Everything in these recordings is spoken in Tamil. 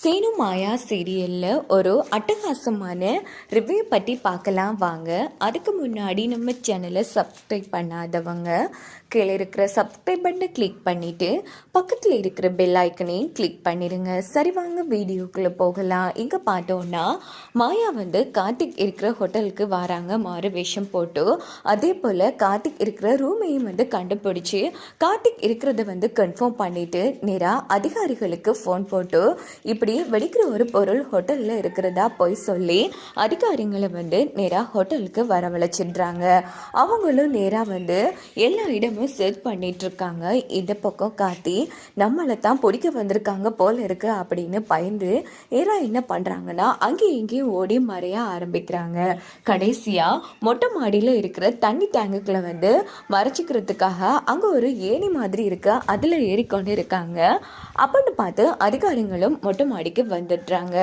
சேனு மாயா சீரியலில் ஒரு அட்டகாசமான ரிவ்யூ பற்றி பார்க்கலாம் வாங்க. அதுக்கு முன்னாடி நம்ம சேனலை சப்ஸ்கிரைப் பண்ணாதவங்க கீழே இருக்கிற சப்ஸ்கிரைப் பட்டனை கிளிக் பண்ணிவிட்டு பக்கத்தில் இருக்கிற பெல் ஐக்கனையும் கிளிக் பண்ணிடுங்க சரி வாங்க வீடியோக்குள்ளே போகலாம். இங்கே பார்த்தோன்னா மாயா வந்து கார்த்திக் இருக்கிற ஹோட்டலுக்கு வராங்க. மாறு வேஷம் போட்டு அதே போல் கார்த்திக் இருக்கிற ரூமையும் வந்து கண்டுபிடிச்சி கார்த்திக் இருக்கிறத வந்து கன்ஃபார்ம் பண்ணிவிட்டு நேராக அதிகாரிகளுக்கு ஃபோன் போட்டு இப்படி வெடிக்கிற ஒரு பொருள் ஹோட்டலில் இருக்கிறதா போய் சொல்லி அதிகாரிங்களை வந்து நேராக ஹோட்டலுக்கு வரவழைச்சிடுறாங்க. அவங்களும் நேராக வந்து எல்லா இடமும் சர்ச் பண்ணிகிட்ருக்காங்க இந்த பக்கம் காத்தி நம்மளை தான் பிடிக்க வந்திருக்காங்க போல் இருக்கு அப்படின்னு பயந்து நேராக என்ன பண்ணுறாங்கன்னா அங்கேயும் இங்கேயும் ஓடி மறைய ஆரம்பிக்கிறாங்க. கடைசியாக மொட்டை மாடியில் இருக்கிற தண்ணி டேங்குக்குள்ள வந்து மறைச்சிக்கிறதுக்காக அங்கே ஒரு ஏணி மாதிரி இருக்கு. அதில் ஏறிக்கொண்டு இருக்காங்க அப்படின்னு பார்த்து அதிகாரிகளும் மொட்டை மாடிக்கு வந்துடுறாங்க.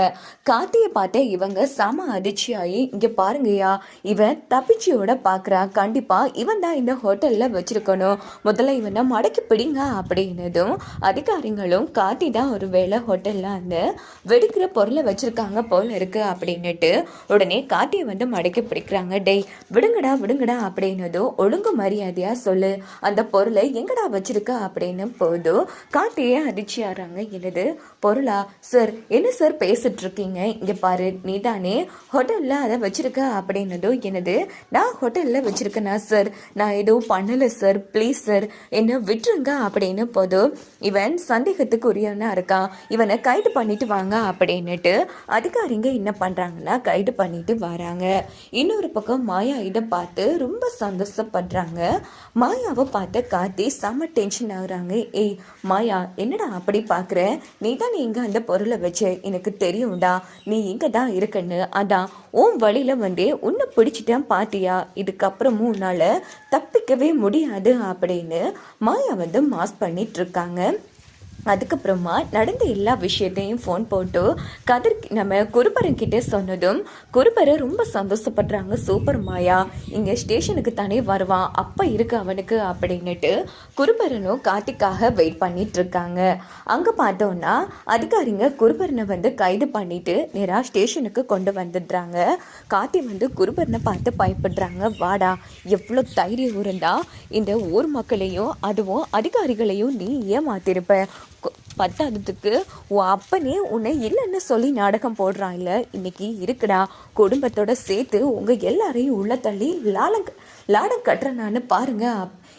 கார்த்தியை பார்த்த இவங்க செம அதிர்ச்சியாகி இங்கே பாருங்கய்யா இவன் தப்பிச்சியோட பார்க்குறா கண்டிப்பாக இவன் தான் இந்த ஹோட்டலில் வச்சிருக்கணும். முதல்ல இவனை மடக்கி பிடிங்க அப்படின்னதும் அதிகாரிகளும் கார்த்தி தான் ஒரு வேளை ஹோட்டலில் அந்த வெடிக்கிற பொருளை வச்சிருக்காங்க போல இருக்கு அப்படின்னுட்டு உடனே கார்த்தியை வந்து மடக்கி பிடிக்கிறாங்க. டேய் விடுங்கடா விடுங்கடா அப்படின்னதும் ஒழுங்கு மரியாதையாக சொல்லு. அந்த பொருளை எங்கடா வச்சுருக்க? அப்படின்னு போதும் கார்த்தியே அதிர்ச்சியாகிறாங்க என்னது? பொருளா? சார் சார் என்ன சார் பேசிட்டு இருக்கீங்க இங்கே பாரு நீ தானே ஹோட்டலில் அதை வச்சுருக்க அப்படின்னதும் என்னது? நான் ஹோட்டலில் வச்சுருக்கேனா சார்? நான் எதுவும் பண்ணலை சார் ப்ளீஸ் சார். என்ன விட்டுருங்க அப்படின்னு போதும் இவன் சந்தேகத்துக்கு உரியவனாக இருக்கான் இவனை கைது பண்ணிட்டு வாங்க அப்படின்னுட்டு அதிகாரிங்க என்ன பண்ணுறாங்கன்னா கைது பண்ணிட்டு வராங்க. இன்னொரு பக்கம் மாயா இதை பார்த்து ரொம்ப சந்தோஷப்படுறாங்க. மாயாவை பார்த்து காத்தி செம்ம டென்ஷன் ஆகுறாங்க. ஏய் மாயா என்னடா அப்படி பார்க்குற? நீ தான் இங்கே அந்த பொருள் வச்சு எனக்கு தெரியும்டா. நீ இங்கே தான் இருக்கன்னு. அதான் உன் வழியில் வந்து உன்னை பிடிச்சிட்டேன் பாத்தியா? இதுக்கப்புறமும் உன்னால் தப்பிக்கவே முடியாது அப்படின்னு மாயா வந்து மாஸ் பண்ணிட்டு இருக்காங்க. அதுக்கப்புறமா நடந்த எல்லா விஷயத்தையும் ஃபோன் போட்டு கதிர் நம்ம குருபரன் சொன்னதும் குருபரை ரொம்ப சந்தோஷப்படுறாங்க. சூப்பர் மாயா இங்கே ஸ்டேஷனுக்கு தானே வருவான். அப்போ இருக்கு அவனுக்கு அப்படின்னுட்டு குருபரனும் கார்த்திக்காக வெயிட் பண்ணிட்டு இருக்காங்க. அங்கே பார்த்தோன்னா அதிகாரிங்க குருபரனை வந்து கைது பண்ணிட்டு நேராக ஸ்டேஷனுக்கு கொண்டு வந்துடுறாங்க. கார்த்தி வந்து குருபரனை பார்த்து பயப்படுறாங்க. வாடா எவ்வளோ தைரியம் இருந்தால் இந்த ஊர் மக்களையும் அதுவும் அதிகாரிகளையும் நீ ஏமாத்திருப்ப. பத்தாததுக்கு உன் அப்பனே உன்னை இல்லைன்னு சொல்லி நாடகம் போடுறான் இல்லை? இன்னைக்கு இருக்குடா. குடும்பத்தோட சேர்த்து உங்கள் எல்லாரையும் உள்ள தள்ளி லாலம் லாடம் கட்டுறனான்னு பாருங்க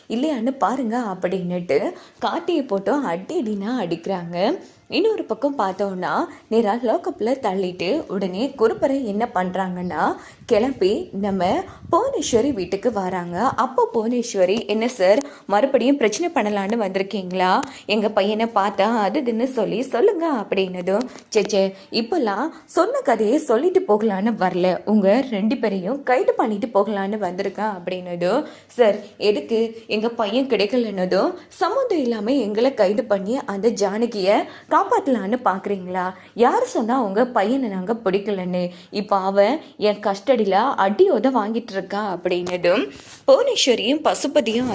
இல்லையான்னு பாருங்க அப்படின்னுட்டு காட்டியை போட்டோம் அடி அடினா அடிக்கிறாங்க. இன்னொரு பக்கம் பார்த்தோன்னா நேராக லாக்கப்பில் தள்ளிட்டு உடனே குருப்பரை என்ன பண்ணுறாங்கன்னா கிளம்பி நம்ம புவனேஸ்வரி வீட்டுக்கு வராங்க. அப்போ புவனேஸ்வரி என்ன சார் மறுபடியும் பிரச்சனை பண்ணலான்னு வந்திருக்கீங்களா? எங்கள் பையனை பார்த்தா அது இதுன்னு சொல்லி சொல்லுங்க அப்படின்னதும் சேச்சே இப்போல்லாம் சொன்ன கதையை சொல்லிட்டு போகலான்னு வரல. உங்கள் ரெண்டு பேரையும் கைது பண்ணிட்டு போகலான்னு வந்திருக்கேன் அப்படின்னதும் சார் எதுக்கு? எங்கள் பையன் கிடைக்கலன்னதும் சம்மந்தம் இல்லாமல் எங்களை கைது பண்ணி அந்த ஜானகியை காப்பாற்றலான்னு பார்க்குறீங்களா யார் சொன்னால் உங்கள் பையனை நாங்கள் பிடிக்கலன்னு? இப்போ அவன் என் கஸ்டடியில் அடியோத வாங்கிட்டு இருக்கா அப்படின்னதும் புவனேஸ்வரியும் பசுபதியும்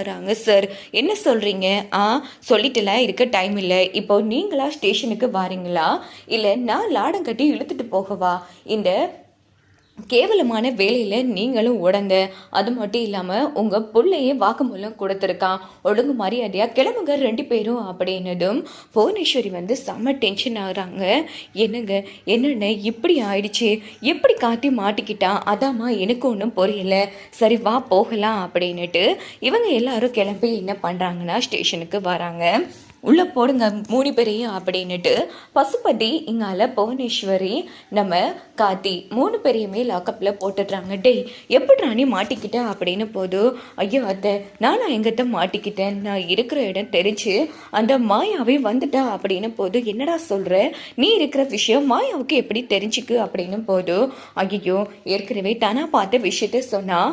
ஆறாங்க சார் என்ன சொல்கிறீங்க ஆ சொல்லிட்டுலாம் இருக்க டைம் இல்லை. இப்போ நீங்களா ஸ்டேஷனுக்கு வாரீங்களா? இல்லை நான் லாடம் கட்டி இழுத்துட்டு போகவா? இந்த கேவலமான வேலையில் நீங்களும் உடந்த அது மட்டும் இல்லாமல் உங்கள் பிள்ளையே வாக்குமூலம் கொடுத்துருக்கான் ஒழுங்கு மரியாதையாக கிளம்புங்க ரெண்டு பேரும் அப்படின்னதும் புவனேஸ்வரி வந்து செம்ம டென்ஷன் ஆகுறாங்க. என்னங்க என்னென்ன இப்படி ஆயிடுச்சு எப்படி காத்தி மாட்டிக்கிட்டான் அதாம்மா எனக்கு ஒன்றும் புரியல. சரி வா போகலாம் அப்படின்னுட்டு இவங்க எல்லாரும் கிளம்பி என்ன பண்ணுறாங்கன்னா ஸ்டேஷனுக்கு வராங்க. உள்ளே போடுங்க மூணு பேரையும் அப்படின்னுட்டு பசுபதி இங்கால புவனேஸ்வரி நம்ம காத்தி மூணு பேரையுமே லாக்கப்பில் போட்டுடுறாங்க. டேய் எப்படி ராணி மாட்டிக்கிட்ட அப்படின்னு போது ஐயோ அத்தை நானும் எங்கிட்ட மாட்டிக்கிட்டேன். நான் இருக்கிற இடம் தெரிஞ்சு அந்த மாயாவே வந்துட்டா அப்படின்னு போது என்னடா சொல்கிற நீ இருக்கிற விஷயம் மாயாவுக்கு எப்படி தெரிஞ்சுக்கு அப்படின்னு போது ஐயோ ஏற்கனவே தானாக பார்த்த விஷயத்த சொன்னால்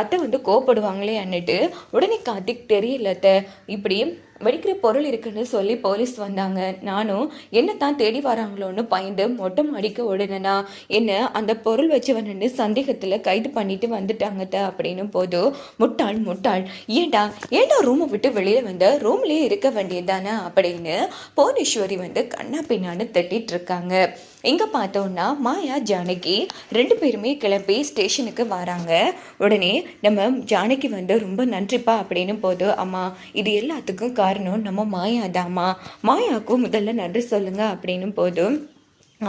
அத்தை வந்து கோப்படுவாங்களே அன்னுட்டு உடனே கார்த்திக் தெரியல அத்தை இப்படி வெடிக்கிற பொருள் இருக்குன்னு சொல்லி போலீஸ் வந்தாங்க. நானும் என்ன தான் தேடி வராங்களோன்னு பயந்து மொட்டை மாடிக்க ஓடுனேனா? என்ன அந்த பொருள் வச்சவனு சந்தேகத்தில் கைது பண்ணிட்டு வந்துட்டாங்கட்ட அப்படின்னு போதும் முட்டாள் முட்டாள். ஏண்டா ஏண்டா ரூமை விட்டு வெளியில் வந்த? ரூம்லேயே இருக்க வேண்டியதானே அப்படின்னு புவனேஸ்வரி வந்து கண்ணா பின்னான்னு தட்டிட்டு இருக்காங்க இங்கே பார்த்தோன்னா மாயா ஜானகி ரெண்டு பேருமே கிளம்பி ஸ்டேஷனுக்கு வராங்க. உடனே நம்ம ஜானகி வந்து ரொம்ப நன்றிப்பா அப்படின்னு போது அம்மா இது எல்லாத்துக்கும் காரணம் நம்ம மாயாதாம்மா. மாயாவுக்கும் முதல்ல நன்றி சொல்லுங்க அப்படின்னு போதும்.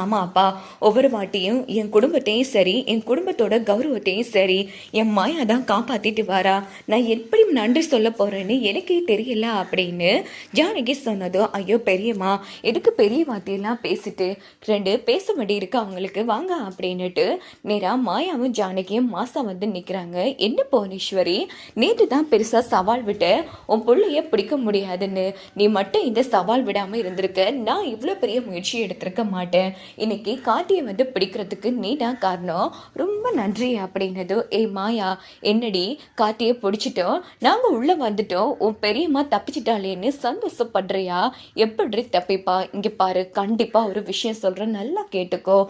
ஆமாப்பா ஒவ்வொரு வாட்டியும் என் குடும்பத்தையும் சரி என் குடும்பத்தோட கௌரவத்தையும் சரி என் மாயா தான் காப்பாற்றிட்டு வரா. நான் எப்படி நன்றி சொல்ல போகிறேன்னு எனக்கே தெரியல அப்படின்னு ஜானகி சொன்னதும் ஐயோ பெரியம்மா எதுக்கு பெரிய வார்த்தையெல்லாம் பேசிட்டு ரெண்டு பேச வேண்டி இருக்கு அவங்களுக்கு? வாங்க அப்படின்னுட்டு நேராக மாயாவும் ஜானகியும் மாசா வந்து நிற்கிறாங்க என்ன புவனேஸ்வரி நேற்று தான் பெருசாக சவால் விட்ட உன் பிள்ளைய பிடிக்க முடியாதுன்னு. நீ மட்டும் இந்த சவால் விடாமல் இருந்திருக்க. நான் இவ்வளோ பெரிய முயற்சி எடுத்திருக்க மாட்டேன். இன்னைக்கு காட்டியை வந்து பிடிக்கிறதுக்கு நீடா காரணம். ரொம்ப நன்றி அப்படின்னது ஏய் மாயா என்னடி காட்டியை பிடிச்சிட்டோம் நாங்கள் உள்ளே வந்துட்டோம். உன் பெரியம்மா தப்பிச்சிட்டாளேன்னு சந்தோஷப்படுறியா? எப்படி தப்பிப்பா? இங்கே பாரு கண்டிப்பாக ஒரு விஷயம் சொல்கிறேன் நல்லா கேட்டுக்கோ.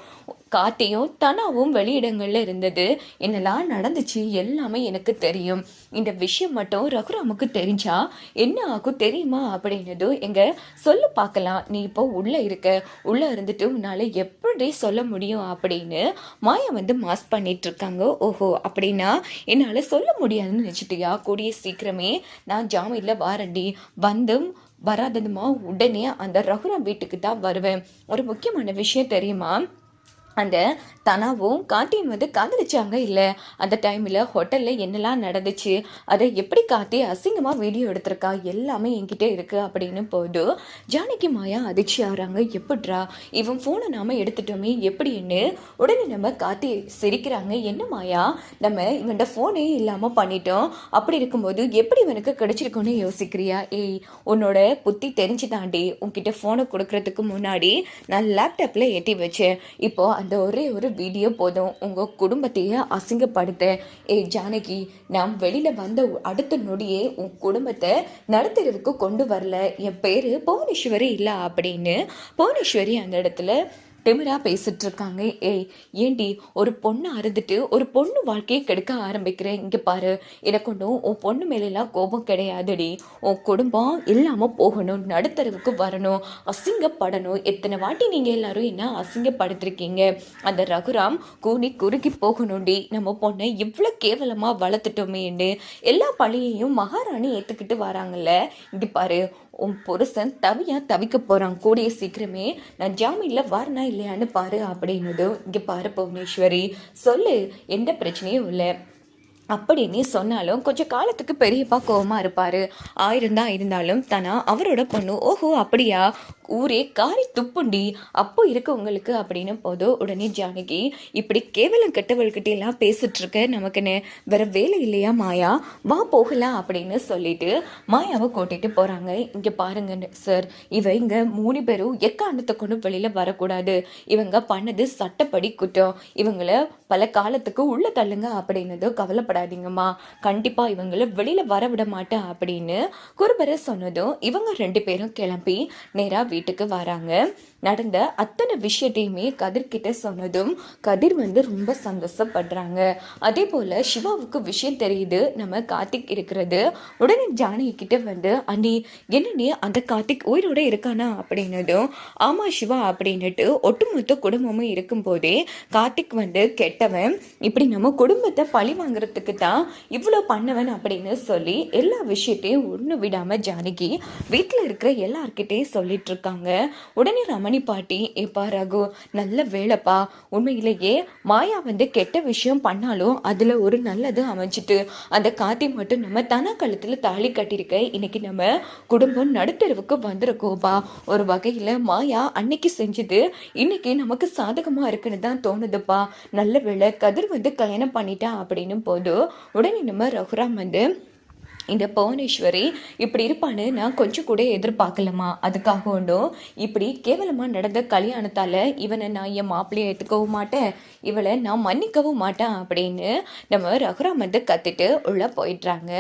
காட்டியும் தனாவும் வெளியிடங்கள்ல இருந்தது. என்னெல்லாம் நடந்துச்சு எல்லாமே எனக்கு தெரியும். இந்த விஷயம் மட்டும் ரகுராமுக்கு தெரிஞ்சா என்ன ஆகும் தெரியுமா அப்படின்னது எங்க சொல்லு பார்க்கலாம். நீ இப்போ உள்ள இருக்க. உள்ள இருந்துட்டு உன்னால எப்படி சொல்ல முடியும் அப்படின்னு மாயா வந்து மாஸ் பண்ணிட்டு இருக்காங்க. ஓஹோ அப்படின்னா என்னால சொல்ல முடியாதுன்னு நினச்சிட்டியா? கூடிய சீக்கிரமே நான் ஜாமீனில் வாரண்டி. வந்தும் வராததுமா? உடனே அந்த ரகுராம் வீட்டுக்கு தான் வருவேன். ஒரு முக்கியமான விஷயம் தெரியுமா? அந்த தனாவும் காட்டியும் வந்து காதலிச்சாங்க இல்லை. அந்த டைமில் ஹோட்டலில் என்னெல்லாம் நடந்துச்சு அதை எப்படி காத்தி அசிங்கமாக வீடியோ எடுத்திருக்கா எல்லாமே என்கிட்ட இருக்குது அப்படின்னு போது ஜானகி மாயா அதிர்ச்சி ஆகிறாங்க. எப்பட்றா இவன் ஃபோனை நாம் எடுத்துட்டோமே எப்படின்னு உடனே நம்ம காத்தி சிரிக்கிறாங்க. என்ன மாயா நம்ம இவன்ட ஃபோனே இல்லாமல் பண்ணிட்டோம். அப்படி இருக்கும்போது எப்படி இவனுக்கு கிடைச்சிருக்குன்னு யோசிக்கிறியா? ஏய் உன்னோட புத்தி தெரிஞ்சு தாண்டி உன்கிட்ட ஃபோனை கொடுக்கறதுக்கு முன்னாடி நான் லேப்டாப்பில் ஏற்றி வச்சேன். இப்போது அந்த ஒரே ஒரு வீடியோ போதும். உங்கள் குடும்பத்தையே அசிங்கப்படுத்த. ஏ ஜானகி நான் வெளியில் வந்த அடுத்த நொடியே உன் குடும்பத்தை நடுத்தருவுக்கு கொண்டு வரல. என் பேர் புவனேஸ்வரி இல்லை அப்படின்னு புவனேஸ்வரி அந்த இடத்துல திமிரா பேசிட்டு இருக்காங்க ஏய் ஏண்டி ஒரு பொண்ணை அறுந்துட்டு ஒரு பொண்ணு வாழ்க்கையை கெடுக்க ஆரம்பிக்கிறேன் இங்கே பாரு எனக்கு ஒன்றும் உன் பொண்ணு மேலெல்லாம் கோபம் கிடையாதுடி. உன் குடும்பம் இல்லாமல் போகணும் நடுத்தரவுக்கு வரணும் அசிங்கப்படணும். எத்தனை வாட்டி நீங்கள் எல்லாரும் என்ன அசிங்கப்படுத்திருக்கீங்க? அந்த ரகுராம் கூனி குறுக்கி போகணும்டி. நம்ம பொண்ணை இவ்வளோ கேவலமாக வளர்த்துட்டோமேன்னு எல்லா பழியையும் மகாராணி ஏற்றுக்கிட்டு வராங்கல்ல. இங்கே பாரு உன் புருஷன் தவியாக தவிக்க போகிறான் கூடிய சீக்கிரமே நான் ஜாமீனில் வரனா இல்லையான்னு பாரு அப்படின்னதும் இங்கே பாரு புவனேஸ்வரி சொல்லு எந்த பிரச்சனையும் இல்லை. அப்படின்னு சொன்னாலும் கொஞ்சம் காலத்துக்கு பெரியப்பா கோவமா இருப்பாரு. ஆயிருந்தா இருந்தாலும் தானா அவரோட பொண்ணு ஓஹோ அப்படியா? ஊரே காரி துப்புண்டி. அப்போ இருக்கு உங்களுக்கு அப்படின்னு போதும் உடனே ஜானகி இப்படி கேவலம் கெட்டவள்கிட்ட எல்லாம் பேசிட்டு இருக்க நமக்குன்னு வேற வேலை இல்லையா மாயா? வா போகலாம் அப்படின்னு சொல்லிட்டு மாயாவை கூட்டிட்டு போறாங்க. இங்க பாருங்க சார். இவ இங்க மூணு பேரும் எக்காண்டத்தை கொண்டு வெளியில வரக்கூடாது. இவங்க பண்ணது சட்டப்படி குற்றம். இவங்கள பல காலத்துக்கு உள்ள தள்ளுங்க அப்படின்னதோ கவலைப்படாதீங்கம்மா. கண்டிப்பாக இவங்களை வெளியில் வர விட மாட்டேன் அப்படின்னு குருபர சொன்னதும் இவங்க ரெண்டு பேரும் கிளம்பி நேராக வீட்டுக்கு வராங்க. நடந்த அத்தனை விஷயத்தையுமே கதிர்கிட்ட சொன்னதும் கதிர் வந்து ரொம்ப சந்தோஷப்படுறாங்க. அதே போல் சிவாவுக்கு விஷயம் தெரியுது. நம்ம கார்த்திக் இருக்கிறது. உடனே ஜானகிக்கிட்ட வந்து அண்ணி என்ன அந்த கார்த்திக் உயிரோட இருக்கானா? அப்படின்னதும் ஆமாம் சிவா அப்படின்னுட்டு ஒட்டுமொத்த குடும்பமும் இருக்கும்போதே கார்த்திக் வந்து கெட்டவன் இப்படி நம்ம குடும்பத்தை பழி வாங்குறதுக்கு தான் இவ்வளோ பண்ணவன் அப்படின்னு சொல்லி எல்லா விஷயத்தையும் ஒன்று விடாமல் ஜானகி வீட்டில் இருக்கிற எல்லார்கிட்டையும் சொல்லிட்டு இருக்காங்க. உடனே ரமணி பாட்டி ஏப்பா ரகு நல்ல வேலைப்பா. உண்மையிலேயே மாயா வந்து கெட்ட விஷயம் பண்ணாலும் அதில் ஒரு நல்லது அமைஞ்சிட்டு அந்த காத்தி மட்டும் நம்ம தன கழுத்தில் தாலி கட்டியிருக்க. இன்னைக்கு நம்ம குடும்பம் நடுத்தருவுக்கு வந்திருக்கோப்பா ஒரு வகையில் மாயா அன்னைக்கு செஞ்சது இன்னைக்கு நமக்கு சாதகமாக இருக்குன்னு தான் தோணுதுப்பா. நல்ல வேலை கதிர் வந்து கல்யாணம் பண்ணிட்டா அப்படின்னு போது உடனே நம்ம ரகுராம் வந்து இந்த புவனேஸ்வரி இப்படி இருப்பான்னு நான் கொஞ்சம் கூட எதிர்பார்க்கலமா அதுக்காக ஒன்றும் இப்படி கேவலமாக நடந்த கல்யாணத்தால் இவனை நான் என் மாப்பிள்ளையை எடுத்துக்கவும் மாட்டேன். இவளை நான் மன்னிக்கவும் மாட்டேன் அப்படின்னு நம்ம ரகுராம் வந்து கற்றுட்டு உள்ளே போயிடுறாங்க.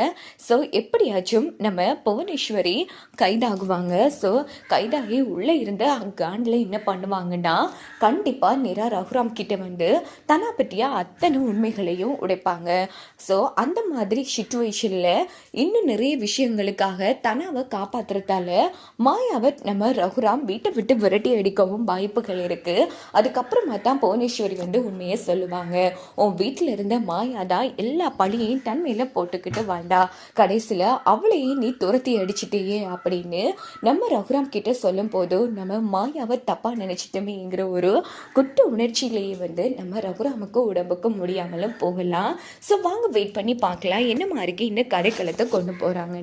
ஸோ எப்படியாச்சும் நம்ம புவனேஸ்வரி கைதாகுவாங்க. ஸோ கைதாகி உள்ளே இருந்த காண்டில் என்ன பண்ணுவாங்கன்னா கண்டிப்பாக நிரா ரகுராம் கிட்ட வந்து தனா பற்றிய அத்தனை உண்மைகளையும் உடைப்பாங்க. ஸோ அந்த மாதிரி சுச்சுவேஷனில் இன்னும் நிறைய விஷயங்களுக்காக தனாவை காப்பாற்றுறதால மாயாவை நம்ம ரகுராம் வீட்டை விட்டு விரட்டி அடிக்கவும் வாய்ப்புகள் இருக்குது அதுக்கப்புறமா தான் புவனேஸ்வரி வந்து உண்மையை சொல்லுவாங்க. உன் வீட்டில் இருந்த மாயா தான் எல்லா பழியையும் தன்மையில் போட்டுக்கிட்டு வாழ்ந்தா. கடைசியில் அவளையே நீ துரத்தி அடிச்சிட்டேயே அப்படின்னு நம்ம ரகுராம் கிட்ட சொல்லும் போது நம்ம மாயாவை தப்பாக நினச்சிட்டோமேங்கிற ஒரு குற்ற உணர்ச்சியிலேயே வந்து நம்ம ரகுராமுக்கு உடம்புக்கு முடியாமலும் போகலாம். ஸோ வாங்க வெயிட் பண்ணி பார்க்கலாம். என்ன மாதிரி இந்த கதைக்களத்தை கொண்டு போகிறாங்க